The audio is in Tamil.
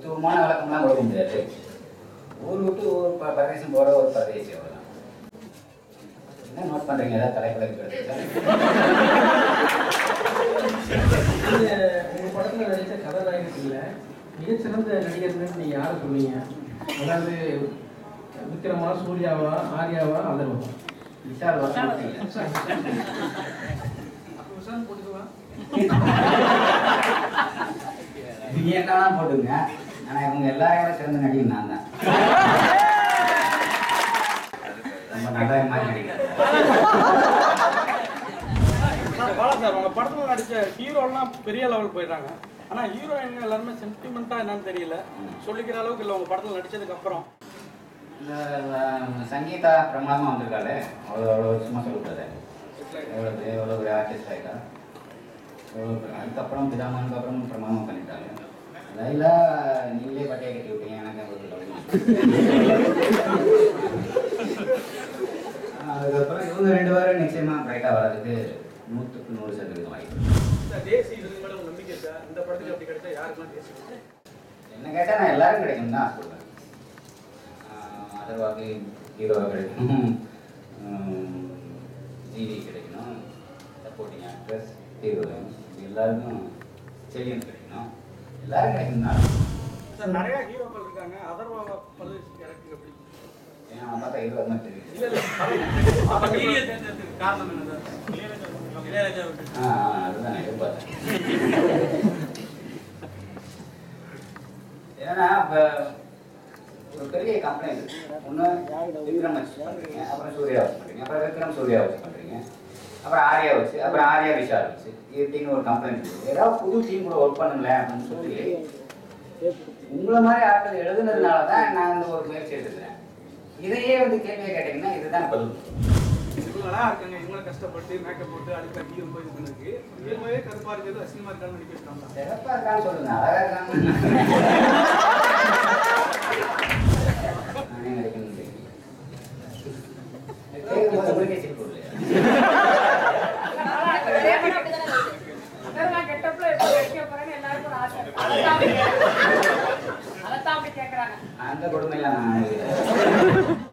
சம்பளம்லாம் கொடுக்க முடியாது. ஊர் விட்டு ஒரு ப- பிரதேசம் போகிற ஒரு பிரதேசி அவ்வளோதான் என்ன நோட் பண்ணுறீங்க ஏதாவது தலைக்கலக்கு நீங்க உங்க படத்துல நடிச்ச கதாநாயகத்துல மிகச்சிறந்த நடிகர்னு நீங்க யாரை சொன்னீங்க அதாவது விக்ரமா சூர்யாவா ஆர்யாவா அதர்வா விஷால் வசனம் நீங்க என்னன்னா போட்டுங்க. ஆனா இவங்க எல்லாரையும் சிறந்த நடிகர் நான் தான். ரொம்ப நல்ல மாதிரி நடிக்கிறேன் பாலா சார் உங்க படத்துல நடிச்ச ஹீரோலாம் பெரிய லெவல் போயிடுறாங்க. ஆனா ஹீரோயின் எல்லாருமே சென்டிமெண்டா என்னன்னு தெரியல. சொல்லிக்கிற அளவுக்கு இல்லை உங்க படத்துல நடிச்சதுக்கு அப்புறம். சங்கீதா பிரமாதமாக வந்திருக்காளே. அவ்வளோ அவ்வளோ சும்மா சொல்லக்கூடாது எவ்வளோ எவ்வளோ ஆர்டிஸ்ட் ஆகிட்டா எவ்வளோ அதுக்கப்புறம் பிதாமனுக்கு அப்புறம் பிரமாதமாக பண்ணிட்டாங்க லைலா நீங்களே பட்டையை கட்டி விட்டீங்க எனக்கு அதுக்கப்புறம் இவங்க ரெண்டு பேரும் நிச்சயமாக பிரைட்டாக வர்றதுக்கு நூற்றுக்கு நூறு சதவீதம் வாய்ப்பு. என்ன கேட்டால் நான் எல்லாரும் கிடைக்கும் தான் சொல்லுவேன் அதர்வாக்கு ஹீரோவாக கிடைக்கணும். ஜிவி கிடைக்கணும். சப்போர்ட்டிங் ஆக்ட்ரஸ் ஹீரோயின் எல்லாருக்கும் செல்லியன் கிடைக்கணும். எல்லாரும் கிடைக்கும் தான் சார் நிறைய ஹீரோக்கள் இருக்காங்க. அதர்வாவை பல்லு எனக்கு எப்படி? ஏன்னா பார்த்தா ஹீரோ மாதிரி தெரியும். காரணம் என்ன சார்? அதுதான் எதிர்பார்த்தேன். ஏன்னா இப்போ ஒரு பெரிய கம்பெனி ஒன்று விக்ரம் வச்சு பண்ணுறீங்க அப்புறம் சூர்யா வச்சு பண்ணுறீங்க அப்புறம் விக்ரம் சூர்யா வச்சு பண்ணுறீங்க அப்புறம் ஆர்யா வச்சு அப்புறம் ஆர்யா விஷால் வச்சு ஈட்டின்னு ஒரு கம்பெனி ஏதாவது புது டீம் கூட ஒர்க் பண்ணுங்களேன் அப்படின்னு சொல்லி உங்களை மாதிரி ஆட்கள் எழுதுனதுனால தான் நான் இந்த ஒரு முயற்சி எடுத்துக்கிறேன் இதையே வந்து கேள்வியை கேட்டீங்கன்னா இதுதான் பதில். இவங்களா இருக்காங்க இவங்கள கஷ்டப்பட்டு மேக்கப் போட்டு அடுத்த ஹீரோ போய் இது பண்ணுறதுக்கு. இயல்பாவே கருப்பா இருக்கிறது அசிங்கமா இருக்கான்னு நடிக்க வச்சிட்டாங்க இருக்கான்னு சொல்லுங்க அழகா இருக்கான்னு அந்த கொடுமையெல்லாம் நான்